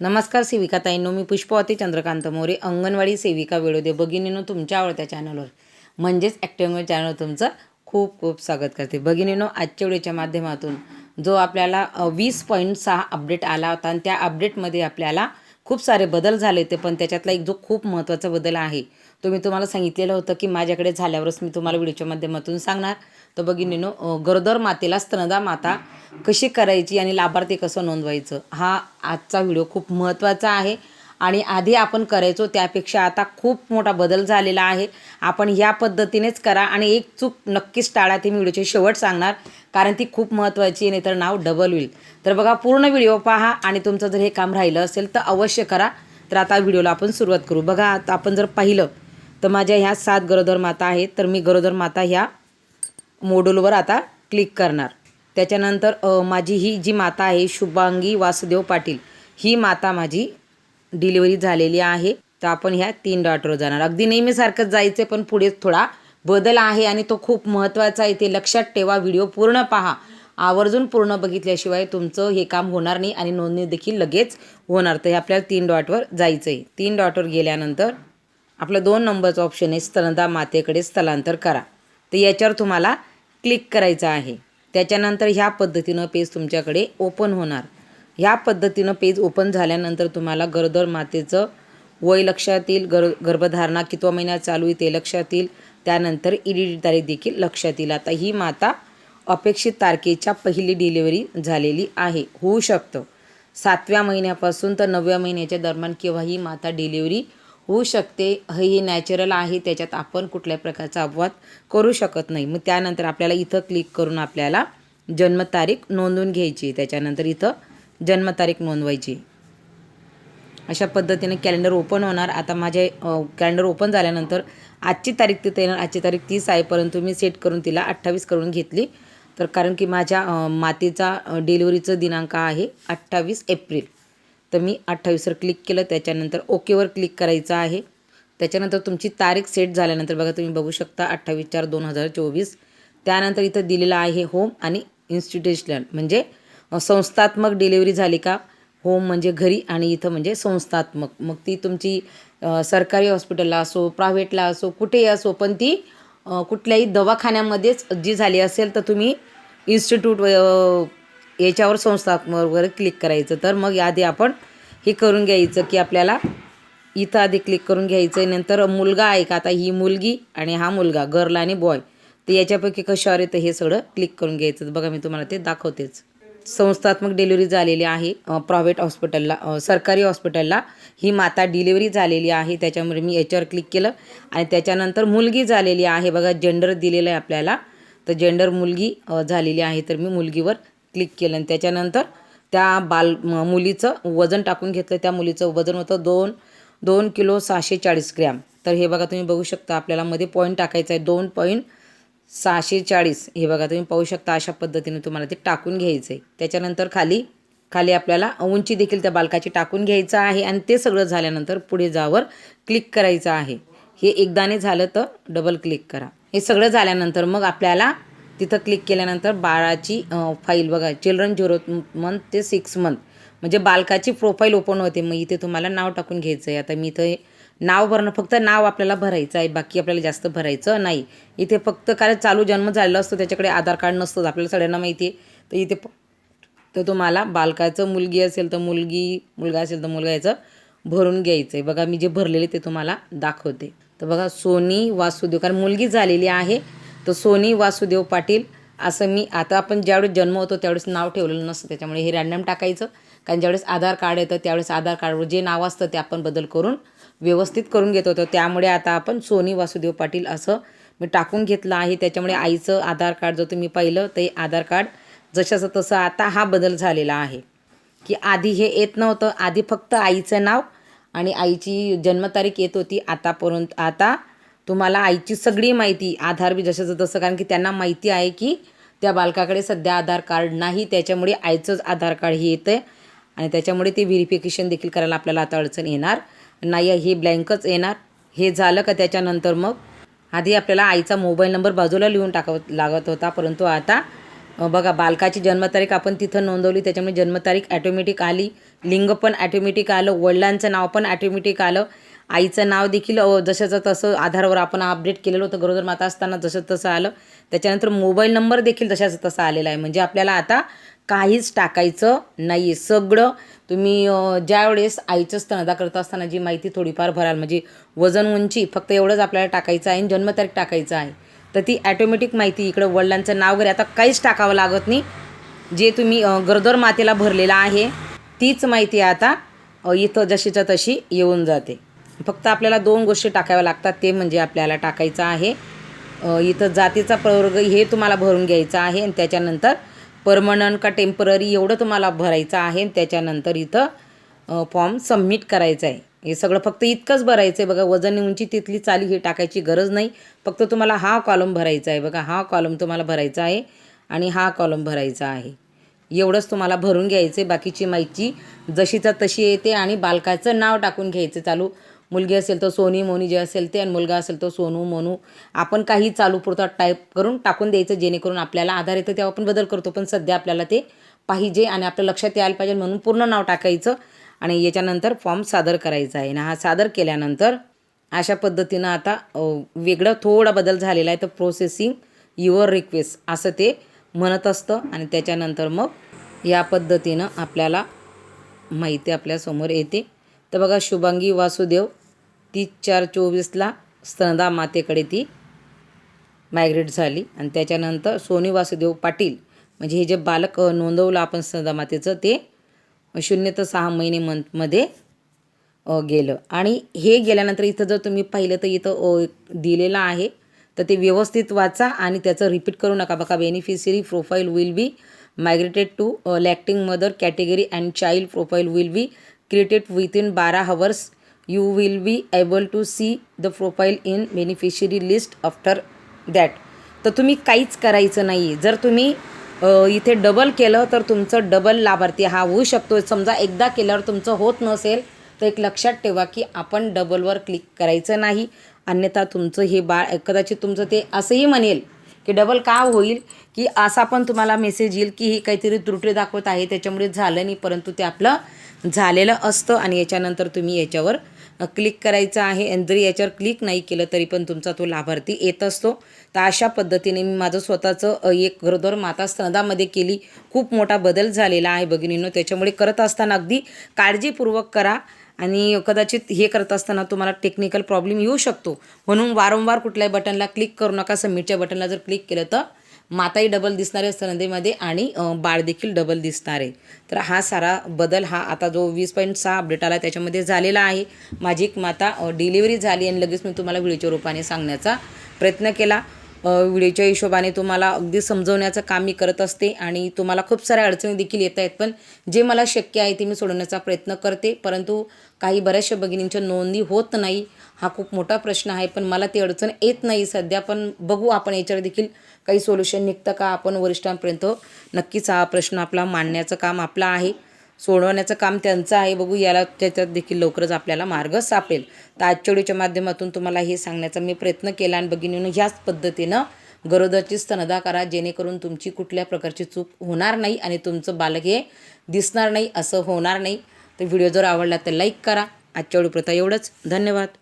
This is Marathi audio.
नमस्कार सेविका ताईंनो मी पुष्पवती चंद्रकांत मोरे अंगणवाडी सेविका वेळोदे भगिनीनो तुमच्या आवडत्या चॅनलवर म्हणजेच ॲक्टिव्ह चॅनल तुमचं खूप खूप स्वागत करते. भगिनीनो आजच्या व्हिडिओच्या माध्यमातून जो आपल्याला वीस पॉईंट सहा अपडेट आला होता आणि त्या अपडेटमध्ये आपल्याला खूप सारे बदल झाले होते पण त्याच्यातला एक जो खूप महत्त्वाचा बदल आहे तो मी तुम्हाला सांगितलेलं होतं की माझ्याकडे झाल्यावरच मी तुम्हाला व्हिडिओच्या माध्यमातून सांगणार. तर बघिनीनो गरोदर मातेला स्तनदा माता कशी करायची आणि लाभार्थी कसं नोंदवायचं हा आजचा व्हिडिओ खूप महत्त्वाचा आहे. आणि आधी आपण करायचो त्यापेक्षा आता खूप मोठा बदल झालेला आहे. आपण ह्या पद्धतीनेच करा आणि एक चूक नक्कीच टाळा ती मी व्हिडिओचे शेवट सांगणार कारण ती खूप महत्त्वाची आहे नाहीतर नाव डबल होईल. तर बघा पूर्ण व्हिडिओ पहा आणि तुमचं जर हे काम राहिलं असेल तर अवश्य करा. तर आता व्हिडिओला आपण सुरुवात करू. बघा आता आपण जर पाहिलं तर माझ्या ह्या सात गरोदर माता आहेत तर मी गरोदर माता ह्या मोडूलवर आता क्लिक करणार. त्याच्यानंतर माझी ही जी माता आहे शुभांगी वासुदेव पाटील ही माता माझी डिलिव्हरी झालेली आहे तर आपण ह्या तीन डॉटवर जाणार. अगदी नेहमीसारखंच जायचं पण पुढे थोडा बदल आहे आणि तो खूप महत्त्वाचा आहे ते लक्षात ठेवा व्हिडिओ पूर्ण पहा. आवर्जून पूर्ण बघितल्याशिवाय तुमचं हे काम होणार नाही आणि नोंदणी देखील लगेच होणार. तर हे आपल्याला तीन डॉटवर जायचं आहे तीन डॉटवर गेल्यानंतर आपलं दोन नंबरचं ऑप्शन आहे स्तनदा मातेकडे स्थलांतर करा. तर याच्यावर तुम्हाला क्लिक करायचं आहे. त्याच्यानंतर ह्या पद्धतीनं पेज तुमच्याकडे ओपन होणार. ह्या पद्धतीनं पेज ओपन झाल्यानंतर तुम्हाला गरोदर मातेचं वय लक्षात येईल गर गर्भधारणा कितवा महिन्यात चालू आहे ते लक्षात येईल त्यानंतर ईडीडी तारीख देखील लक्षात येईल आता ही माता अपेक्षित तारखेच्या पहिली डिलिव्हरी झालेली आहे. होऊ शकतं. सातव्या महिन्यापासून तर नवव्या महिन्याच्या दरम्यान किंवा ही माता डिलिव्हरी होऊ शकते हे हे नॅचरल आहे त्याच्यात आपण कुठल्याही प्रकारचा अपवाद करू शकत नाही. मग त्यानंतर आपल्याला इथं क्लिक करून आपल्याला जन्मतारीख नोंदवून घ्यायची त्याच्यानंतर इथं जन्मतारीख नोंदवायची. अशा पद्धतीने कॅलेंडर ओपन होणार. आता माझे कॅलेंडर ओपन झाल्यानंतर आजची तारीख तिथे येणार. आजची तारीख तीस आहे परंतु मी सेट करून तिला अठ्ठावीस करून घेतली. तर कारण की माझ्या मातेचा डिलिव्हरीचं दिनांक आहे अठ्ठावीस एप्रिल. तर मी अठ्ठावीसवर क्लिक केलं. त्याच्यानंतर ओकेवर क्लिक करायचं आहे. त्याच्यानंतर तुमची तारीख सेट झाल्यानंतर बघा तुम्ही बघू शकता अठ्ठावीस चार दोन हजार चोवीस. त्यानंतर इथं दिलेलं आहे होम आणि इन्स्टिट्युशनल म्हणजे संस्थात्मक डिलिव्हरी झाली का? होम म्हणजे घरी आणि इथं म्हणजे संस्थात्मक. मग ती तुमची सरकारी हॉस्पिटलला असो प्रायव्हेटला असो कुठेही असो पण ती कुठल्याही दवाखान्यामध्येच जी झाली असेल तर तुम्ही इन्स्टिट्यूट याच्यावर संस्थात्मक वगैरे क्लिक करायचं. तर मग याआधी आपण हे करून घ्यायचं की आपल्याला इथं आधी क्लिक करून घ्यायचं आहे नंतर मुलगा आहे का? आता ही मुलगी आणि हा मुलगा गर्ल आणि बॉय. तर याच्यापैकी कशावर येतं हे सगळं क्लिक करून घ्यायचं. बघा मी तुम्हाला ते दाखवतेच. संस्थात्मक डिलिव्हरी झालेली आहे. प्रायव्हेट हॉस्पिटलला सरकारी हॉस्पिटलला ही माता डिलिव्हरी झालेली आहे. त्याच्यामुळे मी याच्यावर क्लिक केलं आणि त्याच्यानंतर मुलगी झालेली आहे. बघा जेंडर दिलेलं आहे आपल्याला. तर जेंडर मुलगी झालेली आहे. तर मी मुलगीवर क्लिक केलं आणि त्याच्यानंतर त्या बाल मुलीचं वजन टाकून घेतलं. त्या मुलीचं वजन होतं दोन दोन किलो सहाशे चाळीस ग्रॅम. तर हे बघा तुम्ही बघू शकता आपल्याला मध्ये पॉईंट टाकायचं आहे. दोन पॉईंट सहाशे चाळीस. हे बघा तुम्ही पाहू शकता अशा पद्धतीने तुम्हाला ते टाकून घ्यायचं. आहे त्याच्यानंतर खाली खाली आपल्याला उंची देखील त्या बालकाची टाकून घ्यायचं आहे आणि ते सगळं झाल्यानंतर पुढे जावर क्लिक करायचं आहे. हे एकदाने झालं तर डबल क्लिक करा. हे सगळं झाल्यानंतर मग आपल्याला तिथं क्लिक केल्यानंतर बाळाची फाईल बघा चिल्ड्रन झिरो मंथ ते सिक्स मंथ म्हणजे बालकाची प्रोफाईल ओपन होते. मग इथे तुम्हाला नाव टाकून घ्यायचं आहे आता मी इथं नाव भरणं फक्त नाव आपल्याला भरायचं आहे बाकी आपल्याला जास्त भरायचं नाही. इथे फक्त काय चालू जन्म झालेला असतो त्याच्याकडे आधार कार्ड नसतं आपल्याला सगळ्यांना माहिती आहे. तर इथे तर तुम्हाला बालकाचं मुलगी असेल तर मुलगी मुलगा असेल तर मुलगा याचं भरून घ्यायचं आहे बघा मी जे भरलेले ते तुम्हाला दाखवते. तर बघा सोनी वासुदेव कारण मुलगी झालेली आहे तर सोनी वासुदेव पाटील असं मी आता आपण ज्यावेळेस जन्म होतो त्यावेळेस नाव ठेवलेलं नसतं त्याच्यामुळे हे रॅन्डम टाकायचं. कारण ज्यावेळेस आधार कार्ड येतं त्यावेळेस आधार कार्डवर जे नाव असतं ते आपण बदल करून व्यवस्थित करून घेत होतो. त्यामुळे आता आपण सोनी वासुदेव पाटील असं मी टाकून घेतलं आहे. त्याच्यामुळे आईचं आधार कार्ड जर तुम्ही पाहिलं ते आधार कार्ड जशाचं तसं आता हा बदल झालेला आहे. की आधी हे येत नव्हतं. आधी फक्त आईचं नाव आणि आईची जन्मतारीख येत होती. आतापर्यंत आता तुम्हाला आईची सगळी माहिती आधार बी जशाचं तसं कारण की त्यांना माहिती आहे की त्या बालकाकडे सध्या आधार कार्ड नाही. त्याच्यामुळे आईचंच आधार कार्ड हे येतं आहे आणि त्याच्यामुळे ते व्हेरिफिकेशन देखील करायला आपल्याला आता अडचण येणार. नाही हे ब्लँकच येणार. हे झालं का त्याच्यानंतर मग? आधी आपल्याला आईचा मोबाईल नंबर बाजूला लिहून टाकावं लागत होता परंतु आता बघा बालकाची जन्मतारीख आपण तिथं नोंदवली त्याच्यामुळे जन्मतारीख ॲटोमॅटिक आली. लिंग पण ॲटोमॅटिक आलं वडिलांचं नाव पण ॲटोमॅटिक आलं. आईचं नाव देखील जशाचं तसं आधारवर आपण अपडेट केलेलं होतं गरोदर माता असताना जसं तसं आलं. त्याच्यानंतर मोबाईल नंबर देखील जशाचं तसं आलेला आहे. म्हणजे आपल्याला आता काहीच टाकायचं नाही आहे सगळं तुम्ही ज्यावेळेस आईचं स्तनदा करत असताना जी माहिती थोडीफार भराल म्हणजे वजन उंची फक्त एवढंच आपल्याला टाकायचं आहे आणि जन्मतारीख टाकायचं आहे तर ती ॲटोमॅटिक माहिती इकडं वडिलांचं नाव वगैरे आता काहीच टाकावं लागत नाही. जे तुम्ही गरोदर मातेला भरलेलं आहे तीच माहिती आता इथं जशीच्या तशी येऊन जाते. फक्त आपल्याला दोन गोष्टी टाकाव्या लागतात ते म्हणजे आपल्याला टाकायचं आहे इथं जातीचा प्रवर्ग हे तुम्हाला भरून घ्यायचं आहे आणि त्याच्यानंतर परमनंट का टेंपररी एवढं तुम्हाला भरायचं आहे त्याच्यानंतर इथं फॉर्म सबमिट करायचा आहे. हे सगळं फक्त इतकंच भरायचं आहे बघा वजन उंची तिथली चाली ही टाकायची गरज नाही. फक्त तुम्हाला हा कॉलम भरायचा आहे बघा हा कॉलम तुम्हाला भरायचा आहे आणि हा कॉलम भरायचा आहे. एवढंच तुम्हाला भरून घ्यायचे बाकीची माहिती जशीचा तशी येते आणि बालकाचं नाव टाकून घ्यायचं चालू. मुलगी असेल तर सोनी मोनी जे असेल ते आणि मुलगा असेल तर सोनू मोनू. आपण काही चालू पुरता टाईप करून टाकून द्यायचं जेणेकरून आपल्याला आधार येतं तेव्हा आपण बदल करतो. पण सध्या आपल्याला ते पाहिजे आणि आपल्या लक्षात यायला पाहिजे म्हणून पूर्ण नाव टाकायचं आणि याच्यानंतर फॉर्म सादर करायचा आहे. आणि हा सादर केल्यानंतर अशा पद्धतीनं आता वेगळं थोडा बदल झालेला आहे. तर प्रोसेसिंग युअर रिक्वेस्ट असं ते म्हणत असतं आणि त्याच्यानंतर मग या पद्धतीनं आपल्याला माहिती आपल्यासमोर येते. तर बघा शुभांगी वासुदेव तीस चार चोवीसला स्तनदा मातेकडे ती मायग्रेट झाली. आणि त्याच्यानंतर सोनी वासुदेव पाटील म्हणजे हे जे बालक नोंदवलं आपण स्तनदा मातेचं ते शून्य तर सहा महिने मंथमध्ये गेलं. आणि हे गेल्यानंतर इथं जर तुम्ही पाहिलं तर इथं दिलेलं आहे. तर ते व्यवस्थित वाचा आणि त्याचं रिपीट करू नका. बघा beneficiary profile will be migrated to lactating mother category and child profile will be created within बारा hours you will be able to see the profile in beneficiary list after that तर तुम्ही काहीच करायचं नाही जर तुम्ही इथे डबल केलं तर तुमचं डबल लाभार्थी हा होऊ शकतो समजा एकदा केल्यावर तुमचं होत नसेल तर एक लक्षात ठेवा की आपण डबलवर क्लिक करायचं नाही. अन्यथा तुमचं हे बाळ कदाचित तुमचं ते असंही म्हणेल की डबल का होईल की असा पण तुम्हाला मेसेज येईल की ही काहीतरी त्रुटी दाखवत आहे त्याच्यामुळे झालं नाही परंतु ते आपलं झालेलं असतं आणि याच्यानंतर तुम्ही याच्यावर क्लिक करायचं आहे. आणि जरी याच्यावर क्लिक नाही केलं तरी पण तुमचा तो लाभार्थी येत असतो. तर अशा पद्धतीने मी माझं स्वतःचं एक गरोदर माता स्तनदामध्ये केली. खूप मोठा बदल झालेला आहे भगिनींनो. त्याच्यामुळे करत असताना अगदी काळजीपूर्वक करा. आणि कदाचित हे करत असताना तुम्हाला टेक्निकल प्रॉब्लेम येऊ शकतो. म्हणून वारंवार कुठल्याही बटनला क्लिक करू नका. सबमिटच्या बटनला जर क्लिक केलं तर माताही डबल दिसणार आहे सनदेमध्ये आणि बाळदेखील बाळ देखील डबल दिसणार आहे. तर हा सारा बदल हा आता जो वीस पॉईंट सहा अपडेट आला त्याच्यामध्ये झालेला आहे. माझी एक माता डिलिव्हरी झाली आणि लगेच मी तुम्हाला व्हिडिओच्या रूपाने सांगण्याचा प्रयत्न केला. व्हिडिओच्या हिशोबाने तुम्हाला अगदी समजवण्याचं काम मी करत असते आणि तुम्हाला खूप साऱ्या अडचणी देखील येत आहेत. पण जे मला शक्य आहे ते मी सोडवण्याचा प्रयत्न करते. परंतु काही बऱ्याचशा भगिनींच्या नोंदी होत नाही हा खूप मोठा प्रश्न आहे. पण मला ती अडचण येत नाही सध्या. पण बघू आपण याच्यावर देखील काही सोल्युशन निघतं का? आपण वरिष्ठांपर्यंत नक्कीच हा प्रश्न आपला मांडण्याचं काम आपलं आहे. सोडवण्याचं काम त्यांचं आहे. बघू याला त्याच्यात देखील लवकरच आपल्याला मार्ग सापडेल. तर आजच्या व्हिडिओच्या माध्यमातून तुम्हाला हे सांगण्याचा मी प्रयत्न केला आणि भगिनीनं ह्याच पद्धतीनं गरोदरची स्तनदा करा जेणेकरून तुमची कुठल्या प्रकारची चूक होणार नाही आणि तुमचं बालक हे दिसणार नाही असं होणार नाही. तर व्हिडिओ जर आवडला तर लाईक करा. आजच्या व्हिडिओ प्रथा एवढंच. धन्यवाद.